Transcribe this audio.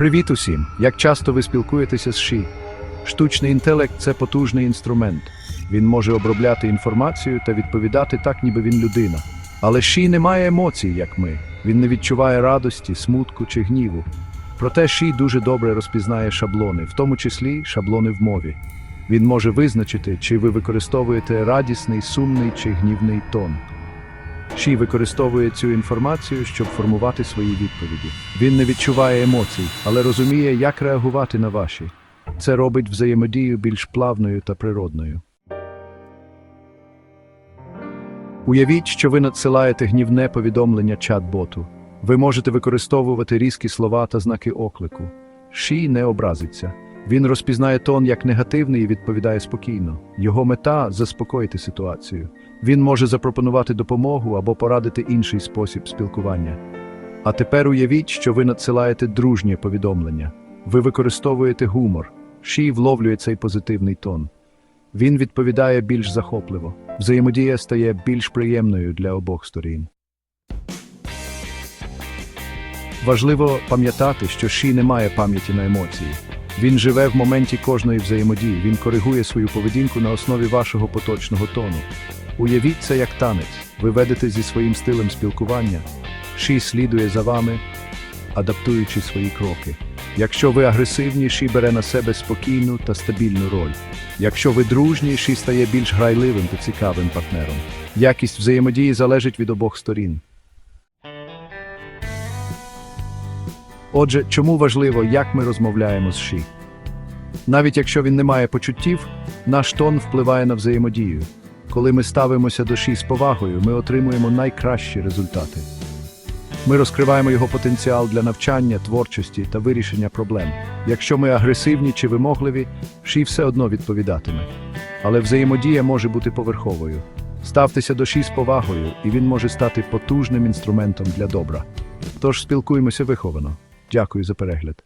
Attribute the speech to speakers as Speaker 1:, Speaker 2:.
Speaker 1: Привіт усім! Як часто ви спілкуєтеся з ШІ? Штучний інтелект це потужний інструмент. Він може обробляти інформацію та відповідати так, ніби він людина. Але ШІ не має емоцій, як ми. Він не відчуває радості, смутку чи гніву. Проте ШІ дуже добре розпізнає шаблони, в тому числі шаблони в мові. Він може визначити, чи ви використовуєте радісний, сумний чи гнівний тон. Ші використовує цю інформацію, щоб формувати свої відповіді. Він не відчуває емоцій, але розуміє, як реагувати на ваші. Це робить взаємодію більш плавною та природною. Уявіть, що ви надсилаєте гнівне повідомлення чат-боту. Ви можете використовувати різкі слова та знаки оклику. Ші не образиться. Він розпізнає тон як негативний і відповідає спокійно. Його мета заспокоїти ситуацію. Він може запропонувати допомогу або порадити інший спосіб спілкування. А тепер уявіть, що ви надсилаєте дружнє повідомлення. Ви використовуєте гумор. Ші вловлює цей позитивний тон. Він відповідає більш захопливо. Взаємодія стає більш приємною для обох сторін. Важливо пам'ятати, що Ші не має пам'яті на емоції. Він живе в моменті кожної взаємодії, він коригує свою поведінку на основі вашого поточного тону. Уявіть це як танець. Ви ведете зі своїм стилем спілкування. Ші слідує за вами, адаптуючи свої кроки. Якщо ви агресивні, Ші бере на себе спокійну та стабільну роль. Якщо ви дружні, Ші стає більш грайливим та цікавим партнером. Якість взаємодії залежить від обох сторін. Отже, чому важливо, як ми розмовляємо з Ші? Навіть якщо він не має почуттів, наш тон впливає на взаємодію. Коли ми ставимося до Ші з повагою, ми отримуємо найкращі результати. Ми розкриваємо його потенціал для навчання, творчості та вирішення проблем. Якщо ми агресивні чи вимогливі, Ші все одно відповідатиме. Але взаємодія може бути поверховою. Ставтеся до Ші з повагою, і він може стати потужним інструментом для добра. Тож спілкуємося виховано. Дякую за перегляд.